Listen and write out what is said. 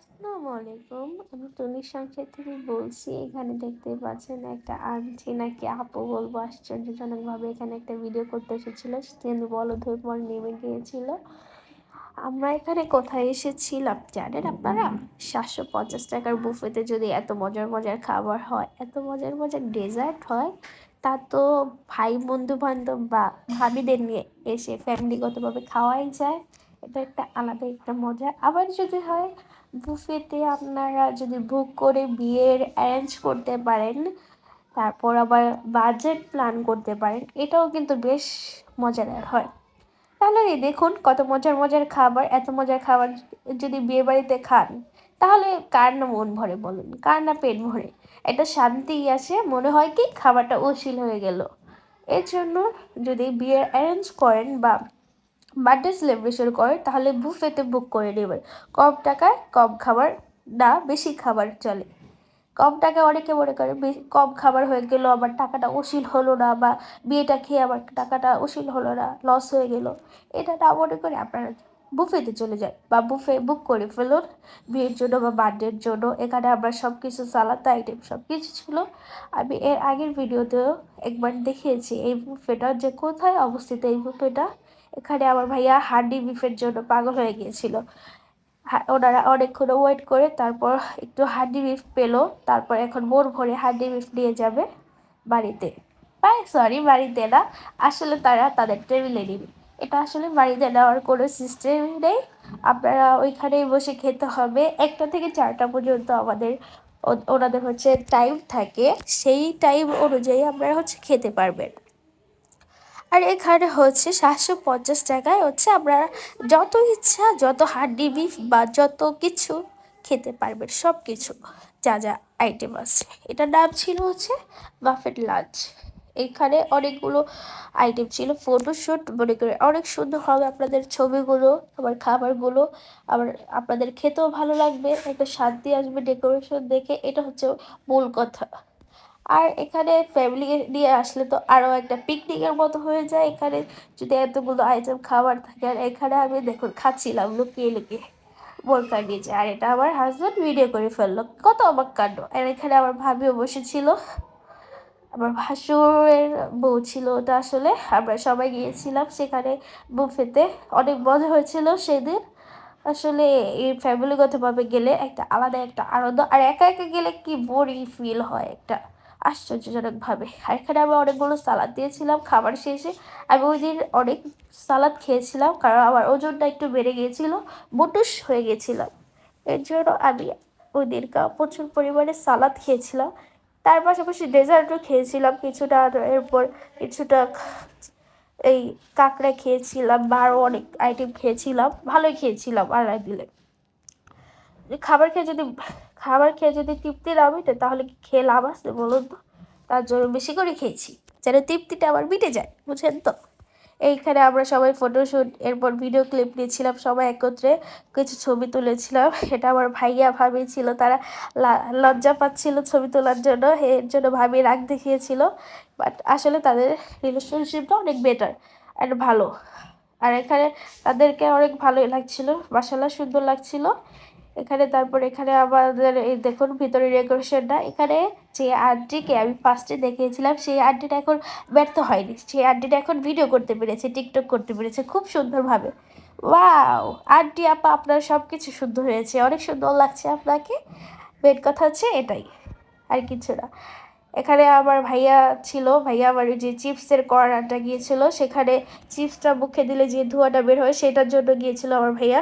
আসসালামু আলাইকুম। আমি টনির সংসার থেকে বলছি, এখানে দেখতে পাচ্ছেন একটা আন্টি নাকি আপু বলব আশ্চর্যজনকভাবে এখানে একটা ভিডিও করতে এসেছিল। কিন্তু বলদ হয়ে পর নেমে গিয়েছিল। আমরা এখানে কোথায় এসেছিলাম জানেন আপনারা? সাতশো পঞ্চাশ টাকার বুফেতে যদি এত মজার মজার খাবার হয়, এত মজার মজার ডেজার্ট হয়, তা তো ভাই বন্ধু বান্ধব বা ভাবিদের নিয়ে এসে ফ্যামিলিগতভাবে খাওয়াই যায়। এটা একটা আলাদা একটা মজা। আবার যদি হয় বুফেতে আপনারা যদি বুক করে বিয়ের অ্যারেঞ্জ করতে পারেন, তারপর আবার বাজেট প্ল্যান করতে পারেন, এটাও কিন্তু বেশ মজাদার হয়। তাহলে দেখুন কত মজার মজার খাবার, এত মজার খাবার যদি বিয়ে বাড়িতে খান, তাহলে কার না মন ভরে বলুন? কার না পেট ভরে? একটা শান্তি আসে, মনে হয় কি খাবারটা অশীল হয়ে গেল। এর জন্য যদি বিয়ে অ্যারেঞ্জ করেন বা বার্থডে সেলিব্রেশন করে, তাহলে বুফেতে বুক করে নেবেন। কম টাকায় কম খাবার, না বেশি খাবার চলে। কম টাকা অনেকে মনে করে কম খাবার হয়ে গেল, আমার টাকাটা অশীল হলো না বা বিয়েটা খেয়ে আমার টাকাটা অশীল হলো না লস হয়ে গেল। এটা না মনে করে আপনারা বুফেতে চলে যায় বা বুফে বুক করে ফেলুন বিয়ের জন্য বা বার্থডের জন্য। এখানে আমরা সব কিছু সালাদ আইটেম সব কিছু ছিল। আমি এর আগের ভিডিওতেও একবার দেখিয়েছি এই বুফেটা যে কোথায় অবস্থিত এই বুফেটা। এখানে আমার ভাইয়া হাড্ডি বিফের জন্য পাগল হয়ে গিয়েছিল। ওনারা অনেকক্ষণ ওয়েট করে, তারপর একটু হাড্ডি বিফ পেল, তারপর এখন বোর ভরে হাড্ডি বিফ নিয়ে যাবে বাড়িতে। বাই সরি বাড়িতে না, আসলে তারা তাদের টেবিলে নিবে। এটা আসলে বাড়িতে নেওয়ার কোনো সিস্টেম নেই। আপনারা ওইখানেই বসে খেতে হবে। একটা থেকে চারটা পর্যন্ত আমাদের ওনাদের হচ্ছে টাইম থাকে। সেই টাইম অনুযায়ী আপনারা হচ্ছে খেতে পারবেন। আর এখানে হচ্ছে সাতশো পঞ্চাশ টাকায় হচ্ছে আপনারা যত ইচ্ছা, যত হাড্ডি বিফ বা যত কিছু খেতে পারবেন সব কিছু যা যা আইটেম আছে। এটার নাম ছিল হচ্ছে বাফেট লাঞ্চ এখানে অনেকগুলো আইটেম ছিল ফটোশ্যুট মনে করে অনেক সুন্দর হবে আপনাদের ছবিগুলো আবার খাবারগুলো আবার আপনাদের খেতেও ভালো লাগবে, একটা শান্তি আসবে ডেকোরেশন দেখে, এটা হচ্ছে মূল কথা। আর এখানে ফ্যামিলি নিয়ে আসলে তো আরও একটা পিকনিকের মতো হয়ে যায় এখানে। যদি এতগুলো আইটেম খাবার থাকে, আর এখানে আমি দেখুন খাচ্ছিলাম লুকিয়ে লুকিয়ে। বোরকা নিয়েছে আর এটা আমার হাজব্যান্ড ভিডিও করে ফেলল। কত অবাক কাণ্ড। আর এখানে আমার ভাবিও বসেছিল। আমার ভাসুরের বউ ছিল ওটা আসলে। আমরা সবাই গিয়েছিলাম সেখানে বুফেতে অনেক মজা হয়েছিল সেদিন। আসলে এই ফ্যামিলিগতভাবে গেলে একটা আলাদা একটা আনন্দ। আর একা একা গেলে কি বোরিং ফিল হয় একটা। আশ্চর্যজনকভাবে। আর এখানে আমি অনেকগুলো সালাদ দিয়েছিলাম খাবার শেষে। আমি ওই দিন অনেক সালাদ খেয়েছিলাম কারণ আমার ওজনটা একটু বেড়ে গিয়েছিল বটুস হয়ে গেছিলাম এর জন্য আমি ওই দিন প্রচুর পরিমাণে সালাদ খেয়েছিলাম। তার পাশাপাশি ডেজার্টও খেয়েছিলাম কিছুটা এরপর কিছুটা এই কাঁকড়া খেয়েছিলাম বা আরও অনেক আইটেম খেয়েছিলাম, ভালোই খেয়েছিলাম আল্লাহ দিলে। খাবার খেয়ে যদি খাবার খেয়ে যদি তৃপ্তি না মিটে তাহলে কি খেয়ে লাভ আছে বলুন তো? তার জন্য বেশি করে খেয়েছি, যেন তৃপ্তিটা আবার মিটে যায় বুঝেন তো? এইখানে আমরা সবাই ফটোশ্যুট এরপর ভিডিও ক্লিপ নিয়েছিলাম, সবাই একত্রে কিছু ছবি তুলেছিলাম। এটা আমার ভাইয়া ভাবি ছিল, তারা লজ্জা পাচ্ছিল ছবি তোলার জন্য, এর জন্য ভাবি রাগ দেখিয়েছিল। বাট আসলে তাদের রিলেশনশিপটা অনেক বেটার অ্যান্ড ভালো। আর এখানে তাদেরকে অনেক ভালোই লাগছিল মাসাল্লাহ সুন্দর লাগছিল। এখানে তারপর এখানে আমাদের এই দেখুন ভিতরে ডেকোরেশনটা এখানে যে আন্টিকে আমি ফার্স্টে দেখিয়েছিলাম, সেই আন্টিটা এখন ব্যর্থ হয়নি। সেই আন্টিটা এখন ভিডিও করতে পেরেছে টিকটক করতে পেরেছে খুব সুন্দরভাবে। ওয়াও আন্টি আপা, আপনার সব কিছু সুন্দর হয়েছে। অনেক সুন্দর লাগছে আপনাকে। মেন কথা হচ্ছে এটাই, আর কিছু না। এখানে আমার ভাইয়া ছিল, ভাইয়া আমার যে চিপসের কর্নারটা গিয়েছিল। সেখানে চিপসটা মুখে দিলে যে ধোঁয়াটা বের হয়, সেটার জন্য গিয়েছিল আমার ভাইয়া।